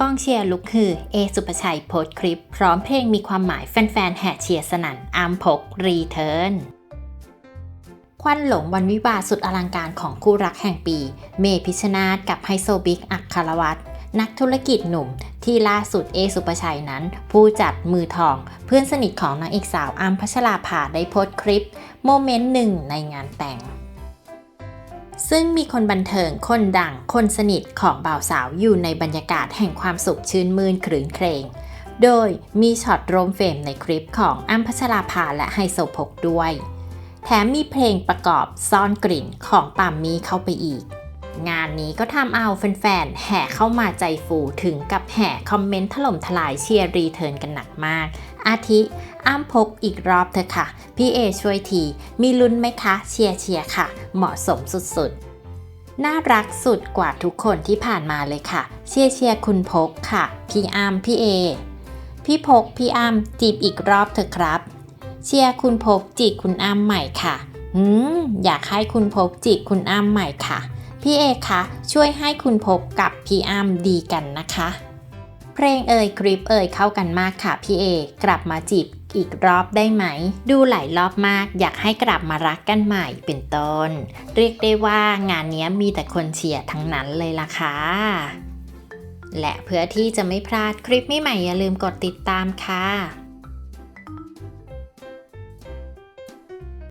กองเชียร์ลุกคือเอสุปชัยโพสคลิป พร้อมเพลงมีความหมายแฟนๆแห่เชียร์สนั่นอามพกรีเทิร์นควันหลงวันวิวาสุดอลังการของคู่รักแห่งปี เมพิชชนาธกับไฮโซบิ๊กอักคารวัตรนักธุรกิจหนุ่มที่ล่าสุดเอสุปชัยนั้น ผู้จัดมือทอง เพื่อนสนิทของนางเอกสาวอัมพัชราภาได้โพสต์คลิป โมเมนต์หนึ่งในงานแต่ง ซึ่งมีคนบันเทิง คนดัง คนสนิทของบ่าวสาวอยู่ในบรรยากาศแห่งความสุขชื่นมื่นครื้นเครง โดยมีช็อตโรมเฟรมในคลิปของอัมพัชราภาและไฮโซพกด้วย แถมมีเพลงประกอบซ่อนกลิ่นของปามมีเข้าไปอีก งานนี้ก็ทำเอาแฟนๆ แห่เข้ามาใจฟูถึงกับแห่คอมเมนต์ถล่มทลายเชียร์รีเทิร์นกันหนักมาก อาทิ อ้ามพกอีกรอบเถอะค่ะ พี่เอช่วยที มีลุ้นไหมคะ เชียร์เชียร์ค่ะ เหมาะสมสุดๆน่ารักสุดกว่าทุกคนที่ผ่านมาเลยค่ะ เชียร์เชียร์คุณพกค่ะ พี่อ้ามพี่เอ พี่พกพี่อ้ามจีบอีกรอบเถอะครับ เชียร์คุณพกจีบคุณอ้ำใหม่ค่ะ อืมอยากให้คุณพกจีบคุณอ้ำใหม่ค่ะ พี่เอคะช่วยให้คุณพกกับพี่อ้ำดีกันนะคะ เพลงเอ่ยคลิปเอ่ยเข้ากันมากค่ะพี่เอกลับมาจีบอีกรอบได้ไหม ดูหลายรอบมาก อยากให้กลับมารักกันใหม่เป็นต้น เรียกได้ว่างานนี้มีแต่คนเชียร์ทั้งนั้นเลยล่ะค่ะ และเพื่อที่จะไม่พลาดคลิปใหม่ๆอย่าลืมกดติดตามค่ะ